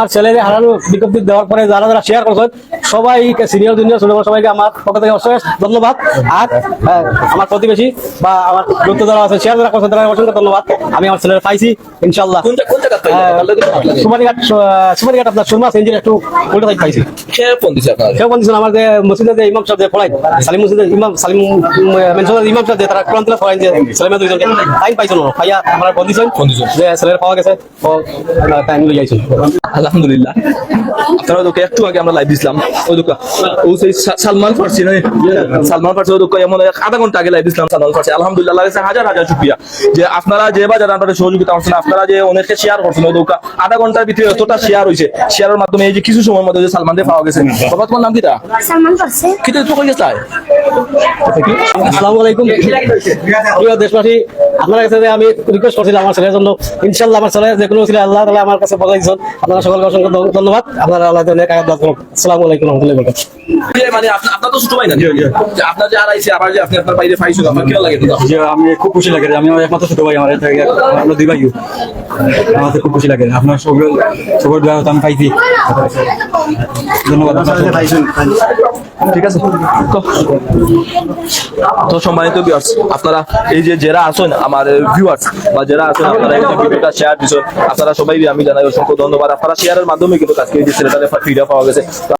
আমার বিজ্ঞপ্তি দেওয়ার পরে যারা যারা শেয়ার করছেন সবাইকে সিনিয়র জুনিয়র ছোট সবাইকে আমার পক্ষ থেকে ধন্যবাদ। আর আমার প্রতিবেশী বা আমার গুরুত্ব যারা আছে শেয়ার যারা করছেন তারা অসংখ্য ধন্যবাদ। আমি আমার ছেলের পাইছি ইনশাল্লাহ সুমারিঘাট সুমারিঘাট আপনার সুরমা সেঞ্জির একটু উল্টো সাইড পাইছি। কে ফোন দিছে কেউ বলছেন আমার যে মসজিদের যে ইমাম সাহেব যে পড়াই সালিম মসজিদের ইমাম সালিম মেনশনের ইমাম সাহেব যে তারা কোরআন তেলাওয়াত করাইন যে ছেলে দুইজনকে। টাইম আমরা। যে ছেলের পাওয়া গেছে লই আলহামদুলিল্লাহ। আপনারা তো একটু আগে আমরা লাইভ দিছিলাম। ওই দুকা ও সেই সালমান ফার্সি নয়? সালমান ফার্সি ওই দুকা এমন আধা ঘণ্টা আগে লাইভ দিছিলাম সালমান ফার্সি। আলহামদুলিল্লাহ কাছে হাজার হাজার শুকরিয়া। যে আপনারা যে বা যারা আপনাদের সহযোগিতা করছেন আপনারা যে অনেককে শেয়ার করছেন ওই দুকা আধা ঘণ্টার ভিতরে এতটা শেয়ার হয়েছে শেয়ারের মাধ্যমে এই যে কিছু সময়ের মধ্যে যে সালমান দিয়ে পাওয়া গেছে। বাবা তোমার নাম কিটা? সালমান পারছে কিন্তু তো কই গেছে? আসসালামু আলাইকুম। প্রিয় দেশবাসী আপনার কাছে আমি রিকোয়েস্ট করছিলাম আমার ছেলের জন্য ইনশাল্লাহ আমার ছেলে যে কোনো ছিল আল্লাহ তালা আমার কাছে বলে দিচ্ছেন আপনারা সকলকে অসংখ্য ধন্যবাদ। আপনারা আল্লাহ অনেক আয়াত করুন। আসসালামু আলাইকুম রহমতুল্লাহ মানে আপনার তো ছোট ভাই না? যে আপনার যে আর আইছে আবার যে আপনি আপনার বাইরে আপনার কেমন লাগে? যে আমি খুব খুশি লাগে। আমি আমার একমাত্র ছোট ভাই আমার আমরা দুই ভাই। আমার খুব খুশি লাগে। আপনার সবের সবের দোয়া আমি পাইছি। ধন্যবাদ ঠিক আছে। তো সম্মানিত ভিউয়ার্স আপনারা এই যে যারা আছেন আমার ভিউয়ার্স বা যারা আছেন আপনারা এই যে ভিডিওটা শেয়ার দিচ্ছেন আপনারা সবাই আমি জানাই অসংখ্য ধন্যবাদ। আপনারা শেয়ারের মাধ্যমে কিন্তু আজকে এই ফিডা পাওয়া গেছে।